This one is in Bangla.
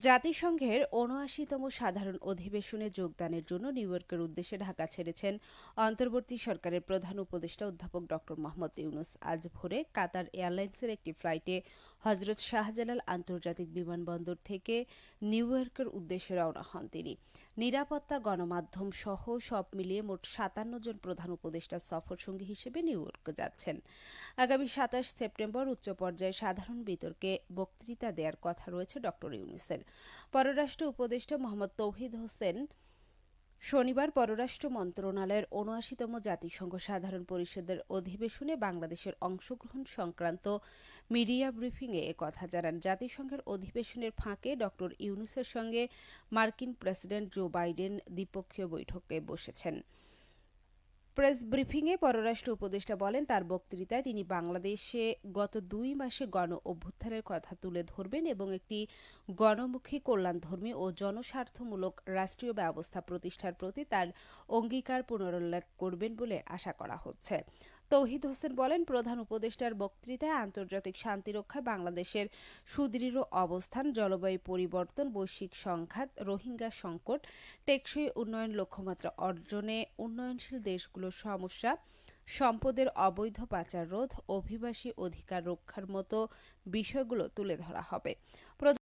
জাতিসংঘের উনআশিতম সাধারণ অধিবেশনে যোগদানের জন্য নিউ ইয়র্কের উদ্দেশ্যে ঢাকা ছেড়েছেন অন্তর্বর্তী সরকারের প্রধান উপদেষ্টা অধ্যাপক ড মোহাম্মদ ইউনুস। আজ ভোরে কাতার এয়ারলাইন্সের একটি ফ্লাইটে হজরত শাহজালাল আন্তর্জাতিক বিমানবন্দর থেকে নিউ ইয়র্কের উদ্দেশ্যে রওনা হন তিনি। নিরাপত্তা গণমাধ্যম সহ সব মিলিয়ে মোট সাতান্ন জন প্রধান উপদেষ্টা সফর সঙ্গী হিসেবে নিউ ইয়র্কে যাচ্ছেন। আগামী সাতাশ সেপ্টেম্বর উচ্চ পর্যায়ে সাধারণ বিতর্কে বক্তৃতা দেওয়ার কথা রয়েছে ডক্টর ইউনুসের পররাষ্ট্র উপদেষ্টা মোহাম্মদ তৌহিদ হোসেন শনিবার পররাষ্ট্র মন্ত্রণালয়ের ঊনআশিতম জাতিসংঘ সাধারণ পরিষদের অধিবেশনে বাংলাদেশের অংশগ্রহণ সংক্রান্ত মিডিয়া ব্রিফিংয়ে কথা জানান। জাতিসংঘের অধিবেশনের ফাঁকে ড ইউনুসের সঙ্গে মার্কিন প্রেসিডেন্ট জো বাইডেন দ্বিপক্ষীয় বৈঠকে বসেছেন। প্রেস ব্রিফিংয়ে পররাষ্ট্র উপদেষ্টা বলেন, তার বক্তৃতায় তিনি বাংলাদেশে গত দুই মাসে গণ অভ্যুত্থানের কথা তুলে ধরবেন এবং একটি গণমুখী কল্যাণধর্মী ও জনস্বার্থমূলক রাষ্ট্রীয় ব্যবস্থা প্রতিষ্ঠার প্রতি তার অঙ্গীকার পুনরুল্লেখ করবেন বলে আশা করা হচ্ছে। তৌহিদ হোসেন বলেন, প্রধান উপদেষ্টার বক্তৃতায় আন্তর্জাতিক শান্তিরক্ষায় বাংলাদেশের সুদৃঢ় অবস্থান, জলবায়ু পরিবর্তন, বৈশ্বিক সংঘাত, রোহিঙ্গা সংকট, টেকসই উন্নয়ন লক্ষ্যমাত্রা অর্জনে উন্নয়নশীল দেশগুলোর সমস্যা, সম্পদের অবৈধ পাচার রোধ অভিবাসী অধিকার রক্ষার মতো বিষয়গুলো তুলে ধরা হবে।